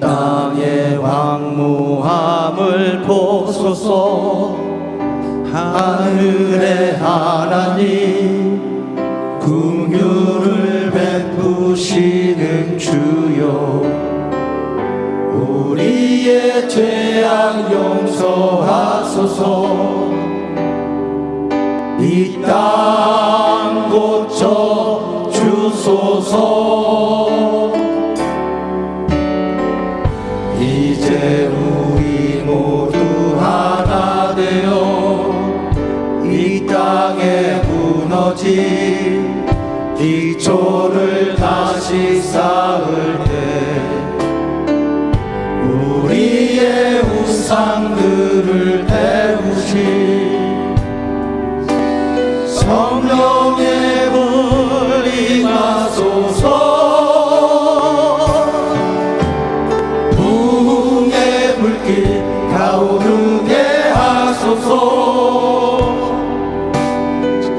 이 땅의 황무함을 보소서. 하늘의 하나님 긍휼을 베푸시는 주여. 우리의 죄악 용서하 이제 우리 모두 하나 되어 이 땅에 무너진 기초를 다시 쌓을 때 우리의 우상들을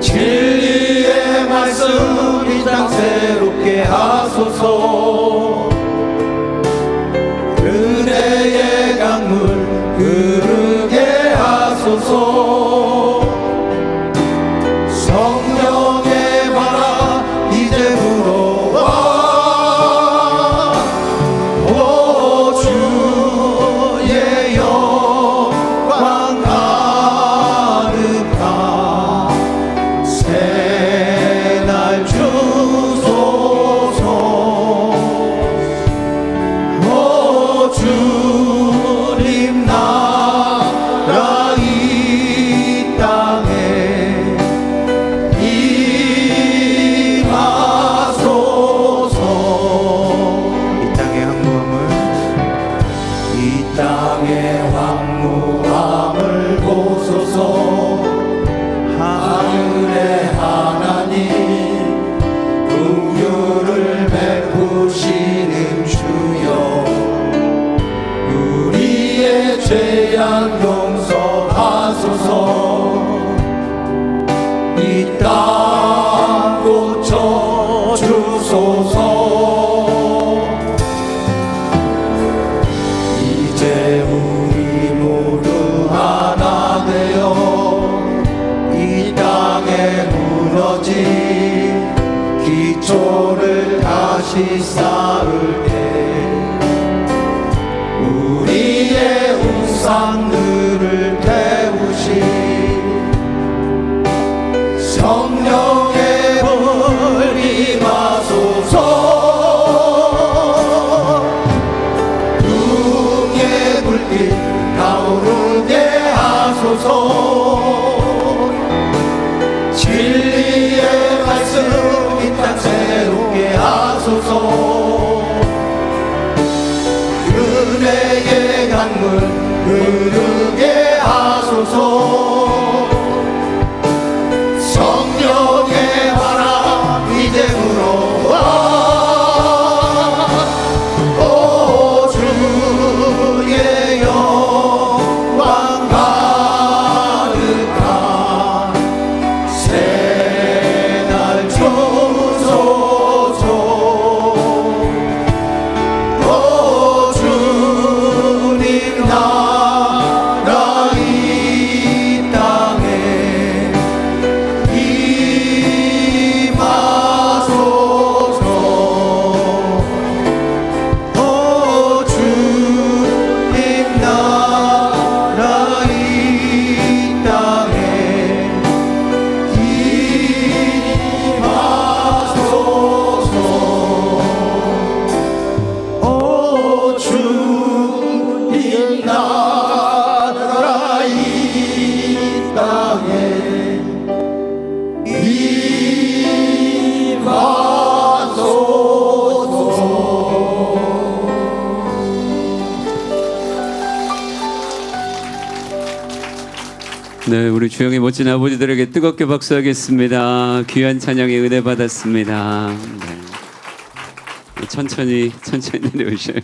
진리의 말씀 이땅 새롭게 하소서 용서하소서. 이 땅 고쳐 주소서. 이제 우리 모두 하나 되어 이 땅에 무너진 기초를 다시 쌓을 때 우상들을 태우시 성령의 불이 마소서. 응의 불길 타오르게 하소서 네, 우리 주영의 멋진 아버지들에게 뜨겁게 박수하겠습니다. 귀한 찬양의 은혜 받았습니다. 네. 천천히 천천히 내려오셔요.